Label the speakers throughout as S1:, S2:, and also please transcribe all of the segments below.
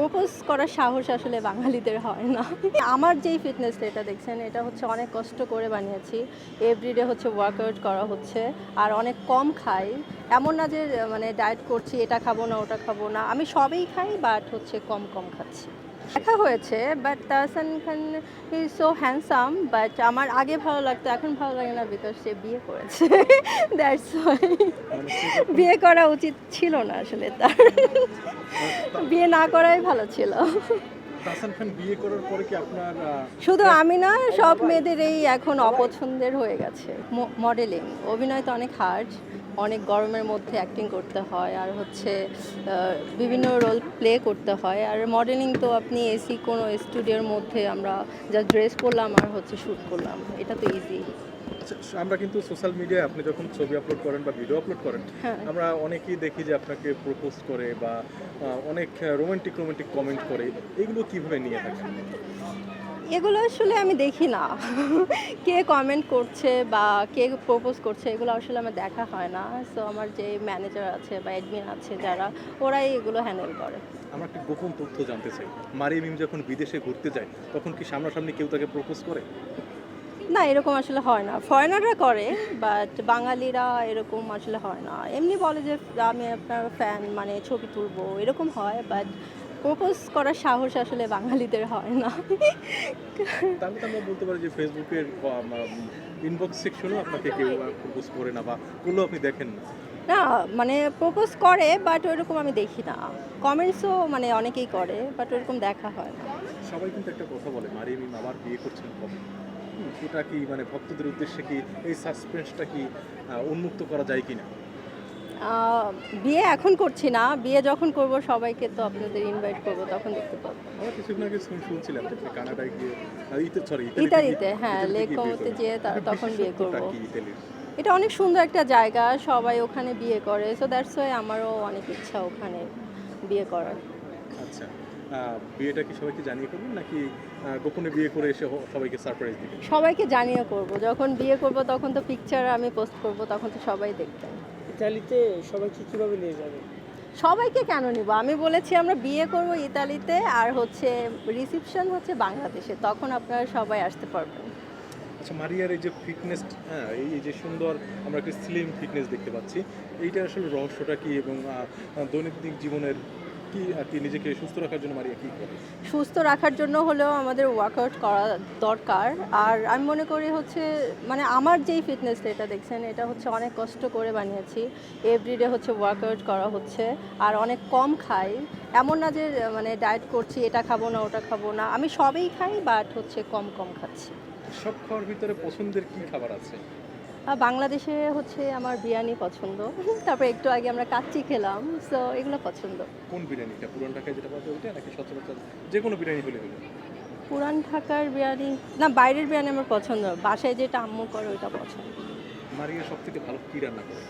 S1: Propose করার সাহস আসলে বাঙালিদের হয় না। আমার যেই ফিটনেসটা এটা দেখছেন, এটা হচ্ছে অনেক কষ্ট করে বানিয়েছি। এভরিডে হচ্ছে ওয়ার্কআউট করা হচ্ছে, আর অনেক কম খাই। এমন না যে মানে ডায়েট করছি, এটা খাব না, ওটা খাব না। আমি সবেই খাই বাট হচ্ছে কম কম খাচ্ছি। দেখা হয়েছে but Tahsan Khan is so handsome but আমার আগে ভালো লাগতো এখন ভালো লাগে না বিকজ সে বিয়ে করেছে। দ্যাটস ওয়াই বিয়ে করা উচিত ছিল না আসলে তার। বিয়ে না করাই ভালো ছিল। শুধু আমি না সব মেয়েদের এই এখন অপছন্দের হয়ে গেছে মডেলিং অভিনয় তো অনেক হার্ড অনেক গরমের মধ্যে অ্যাক্টিং করতে হয় আর হচ্ছে বিভিন্ন রোল প্লে করতে হয়। আর মডেলিং তো আপনি এসি কোনো স্টুডিওর মধ্যে আমরা যা ড্রেস করলাম আর হচ্ছে শ্যুট করলাম। এটা তো ইজি
S2: আচ্ছা, আমরা কিন্তু সোশ্যাল মিডিয়ায় আপনি যখন ছবি আপলোড করেন বা ভিডিও আপলোড করেন
S1: হ্যাঁ।
S2: আমরা অনেকেই দেখি যে আপনাকে প্রপোজ করে বা অনেক রোমান্টিক রোমান্টিক কমেন্ট করে। এগুলো কীভাবে নিয়ে থাকেন?
S1: এগুলো আসলে আমি দেখি না। কে কমেন্ট করছে বা কে প্রপোজ করছে এগুলো আসলে আমার দেখা হয় না। সো আমার যে ম্যানেজার আছে বা অ্যাডমিন আছে যারা ওরাই এগুলো হ্যান্ডেল করে।
S2: আমার একটা গোপন তথ্য জানতে চাই। মারিয়া মিম যখন বিদেশে ঘুরতে যায় তখন কি সামনাসামনি কেউ তাকে প্রপোজ করে?
S1: না এরকম আসলে হয় না। ফরেনাররা করে বাট বাঙালিরা এরকম আসলে হয় না। এমনি বলে যে আমি আপনার ফ্যান মানে ছবি তুলবো। এরকম হয় বাট প্রপোজ করার সাহস আসলে বাঙালিদের হয় না।
S2: তাহলে তো আমরা বলতে পারি যে ফেসবুকের ইনবক্স সেকশনও আপনাকে কেউ প্রপোজ করে না বা করলেও আপনি দেখেন না?
S1: না মানে প্রপোজ করে বাট ওইরকম আমি দেখি না। কমেন্টসও মানে অনেকেই করে বাট ওরকম দেখা হয় না।
S2: সবাই কিন্তু একটা কথা বলে মারিয়া মিম আবার বিয়ে করছেন কবে? এটা কি মানে ভক্তদের উদ্দেশ্যে কি এই সাসপেন্সটা কি উন্মুক্ত করা যায় কিনা?
S1: আহ, বিয়ে এখন করছি না। বিয়ে যখন করব সবাইকে তো আপনাদের ইনভাইট করব তখন দেখতে পাবো। ইতালিতে হ্যাঁ লেক কমোতে যেয়ে তখন বিয়ে করব। এটা অনেক সুন্দর একটা জায়গা সবাই ওখানে বিয়ে করে সো দ্যাটস ওয়াই আমারও অনেক ইচ্ছা ওখানে বিয়ে করার।
S2: আচ্ছা বিয়েটা কি সবাইকে জানিয়ে করবেন নাকি গোপনে বিয়ে করে এসে সবাইকে সারপ্রাইজ দিবেন
S1: সবাইকে জানিয়ে করব যখন বিয়ে করব তখন তো পিকচার আমি পোস্ট করব তখন তো সবাই দেখবেন
S3: ইতালিতে সবাইকে কীভাবে নিয়ে যাবে?
S1: সবাইকে কেন নিব? আমি বলেছি আমরা বিয়ে করব ইতালিতে আর হচ্ছে রিসেপশন হচ্ছে বাংলাদেশে তখন আপনারা সবাই আসতে পারবেন।
S2: আচ্ছা মারিয়ার এই যে ফিটনেস হ্যাঁ এই যে সুন্দর আমরা একটা স্লিম ফিটনেস দেখতে পাচ্ছি এইটা আসলে রহস্যটা কি এবং দৈনন্দিন জীবনের কি কি নিজেকে সুস্থ রাখার জন্য মারিয়া কি করে?
S1: সুস্থ রাখার জন্য হলেও আমাদের ওয়ার্কআউট করা দরকার। আর আমি মনে করি হচ্ছে মানে আমার যেই ফিটনেসটা এটা দেখছেন এটা হচ্ছে অনেক কষ্ট করে বানিয়েছি। এভরিডে হচ্ছে ওয়ার্কআউট করা হচ্ছে আর অনেক কম খাই। এমন না যে মানে ডায়েট করছি এটা খাব না ওটা খাব না। আমি সবই খাই বাট হচ্ছে কম কম খাচ্ছি।
S2: সব খাওয়ার ভিতরে পছন্দের কি খাবার আছে?
S1: বাংলাদেশে হচ্ছে আমার বিরিয়ানি পছন্দ। তারপর একটু আগে আমরা কাচ্চি খেলাম সো এগুলো পছন্দ।
S2: কোন বিরিয়ানিটা? পুরান ঢাকায় যেটা পাওয়া যায় ওইটা নাকি সচরাচর যে কোনো বিরিয়ানি হলে হলো?
S1: পুরান ঢাকার বিরিয়ানি না বাইরের বিরিয়ানি আমার পছন্দ। বাসায় যেটা আম্মু করে ওইটা পছন্দ।
S2: মারিয়া সব থেকে ভালো কি রান্না করে?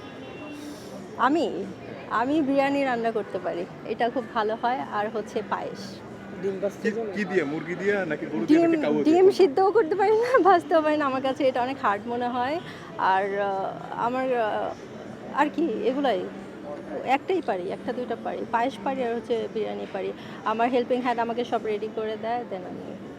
S1: আমি? আমি বিরিয়ানি রান্না করতে পারি। এটা খুব ভালো হয় আর হচ্ছে পায়েস।
S3: ডিম
S2: কি- দিয়ে? মুরগি দিয়ে নাকি গরু দিয়ে
S1: ডিম সিদ্ধও করতে পারি না ভাজতেও পারি না। আমার কাছে এটা অনেক হার্ড মনে হয়। আর আমার আর কি এগুলাই। একটাই পারি একটা দুইটা পারি। পায়েস পারি আর হচ্ছে বিরিয়ানি পারি। আমার হেল্পিং হ্যান্ড আমাকে সব রেডি করে দেয় দেন আমি